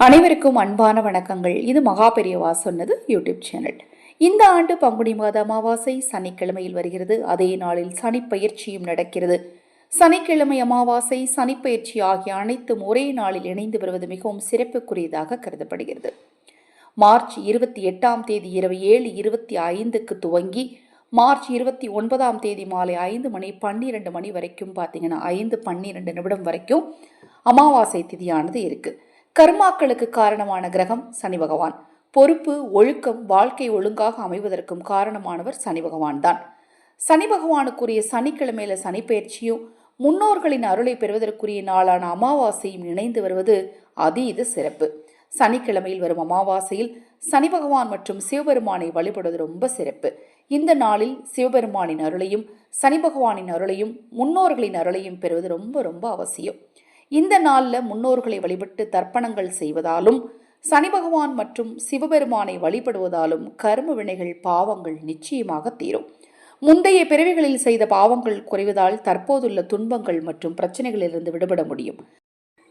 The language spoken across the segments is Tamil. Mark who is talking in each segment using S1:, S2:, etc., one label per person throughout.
S1: அனைவருக்கும் அன்பான வணக்கங்கள். இது மகா பெரியவா சொன்னது யூடியூப் சேனல். இந்த ஆண்டு பங்குனி மாத அமாவாசை சனிக்கிழமையில் வருகிறது. அதே நாளில் சனிப்பயிற்சியும் நடக்கிறது. சனிக்கிழமை அமாவாசை சனிப்பயிற்சி ஆகிய அனைத்தும் ஒரே நாளில் இணைந்து வருவது மிகவும் சிறப்புக்குரியதாக கருதப்படுகிறது. மார்ச் இருபத்தி எட்டாம் தேதி இரவு ஏழு இருபத்தி ஐந்துக்கு துவங்கி மார்ச் இருபத்தி ஒன்பதாம் தேதி மாலை ஐந்து மணி பன்னிரெண்டு மணி வரைக்கும் பார்த்தீங்கன்னா ஐந்து பன்னிரெண்டு நிமிடம் வரைக்கும் அமாவாசை திதியானது இருக்குது கர்மாக்களுக்கு காரணமான கிரகம் சனி பகவான். பொறுப்பு ஒழுக்கம் வாழ்க்கை ஒழுங்காக அமைவதற்கும் காரணமானவர் சனி பகவான் தான். சனி பகவானுக்குரிய சனிக்கிழமையில சனிப்பெயர்ச்சியும் முன்னோர்களின் அருளை பெறுவதற்குரிய நாளான அமாவாசையும் இணைந்து வருவது அதீத சிறப்பு. சனிக்கிழமையில் வரும் அமாவாசையில் சனி பகவான் மற்றும் சிவபெருமானை வழிபடுவது ரொம்ப சிறப்பு. இந்த நாளில் சிவபெருமானின் அருளையும் சனி பகவானின் அருளையும் முன்னோர்களின் அருளையும் பெறுவது ரொம்ப ரொம்ப அவசியம். இந்த நாளில் முன்னோர்களை வழிபட்டு தர்ப்பணங்கள் செய்வதாலும் சனி பகவான் மற்றும் சிவபெருமானை வழிபடுவதாலும் கர்ம வினைகள் பாவங்கள் நிச்சயமாக தீரும். முந்தைய பிறவிகளில் செய்த பாவங்கள் குறைவதால் தற்போதுள்ள துன்பங்கள் மற்றும் பிரச்சனைகளிலிருந்து விடுபட முடியும்.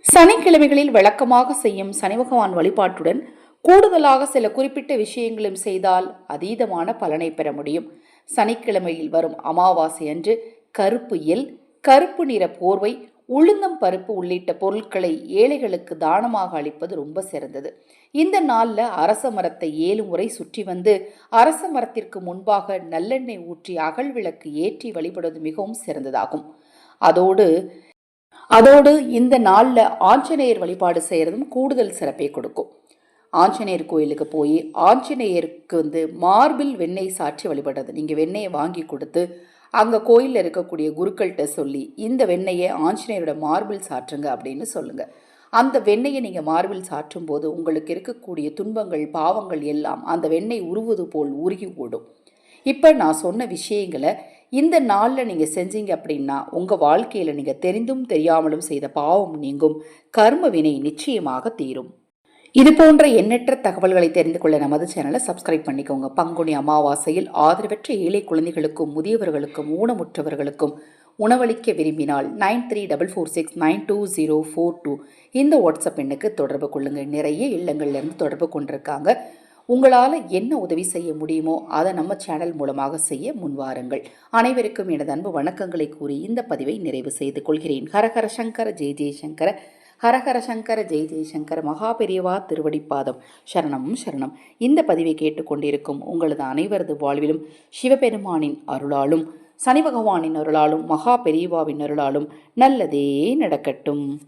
S1: சனிக்கிழமைகளில் வழக்கமாக செய்யும் சனி பகவான் வழிபாட்டுடன் கூடுதலாக சில குறிப்பிட்ட விஷயங்களும் செய்தால் அதீதமான பலனை பெற முடியும். சனிக்கிழமையில் வரும் அமாவாசை அன்று கருப்பு எல் கருப்பு நிற போர்வை உளுந்தம் பருப்பு உள்ளிட்ட பொருட்களை ஏழைகளுக்கு தானமாக அளிப்பது ரொம்ப சிறந்தது. இந்த நாளில் அரச மரத்தை ஏழு முறை சுற்றி வந்து அரச மரத்திற்கு முன்பாக நல்லெண்ணெய் ஊற்றி அகல் விளக்கு ஏற்றி வழிபடுவது மிகவும் சிறந்ததாகும். அதோடு அதோடு இந்த நாளில் ஆஞ்சநேயர் வழிபாடு செய்கிறதும் கூடுதல் சிறப்பை கொடுக்கும். ஆஞ்சநேயர் கோயிலுக்கு போய் ஆஞ்சநேயருக்கு வந்து மார்பில் வெண்ணெய் சாற்றி வழிபடுறது. நீங்கள் வெண்ணெயை வாங்கி கொடுத்து அங்கே கோயிலில் இருக்கக்கூடிய குருக்கள்கிட்ட சொல்லி இந்த வெண்ணெயை ஆஞ்சநேயரோட மார்பில் சாற்றுங்க அப்படின்னு சொல்லுங்கள் அந்த வெண்ணெயை நீங்கள் மார்பில் சாற்றும் போது உங்களுக்கு இருக்கக்கூடிய துன்பங்கள் பாவங்கள் எல்லாம் அந்த வெண்ணெய் உருவது போல் உருகி ஓடும். இப்போ நான் சொன்ன விஷயங்களை இந்த நாளில் நீங்கள் செஞ்சீங்க அப்படின்னா உங்கள் வாழ்க்கையில் நீங்கள் தெரிந்தும் தெரியாமலும் செய்த பாவம் நீங்கும். கர்ம வினை நிச்சயமாக தீரும். இது போன்ற எண்ணற்ற தகவல்களை தெரிந்து கொள்ள நமது சேனலை சப்ஸ்கிரைப் பண்ணிக்கோங்க. பங்குனி அமாவாசையில் ஆதரவற்ற ஏழை குழந்தைகளுக்கும் முதியவர்களுக்கும் ஊனமுற்றவர்களுக்கும் உணவளிக்க விரும்பினால் nine three double four six nine two zero four two இந்த வாட்ஸ்அப் எண்ணுக்கு தொடர்பு கொள்ளுங்கள் நிறைய இல்லங்கள்லேருந்து தொடர்பு கொண்டிருக்காங்க. உங்களால் என்ன உதவி செய்ய முடியுமோ அதை நம்ம சேனல் மூலமாக செய்ய முன்வாருங்கள் அனைவருக்கும் எனது அன்பு வணக்கங்களை கூறி இந்த பதிவை நிறைவு செய்து கொள்கிறேன். ஹரஹர சங்கர ஜெய் ஜெய்சங்கர. ஹரஹர சங்கர ஜெய் ஜெய்சங்கர் மகா பெரியவா திருவடிப்பாதம். சரணம் சரணம். இந்த பதிவை கேட்டுக்கொண்டிருக்கும் உங்களது அனைவரது வாழ்விலும் சிவபெருமானின் அருளாலும் சனி பகவானின் அருளாலும் மகா பெரியவாவின் அருளாலும் நல்லதே நடக்கட்டும்.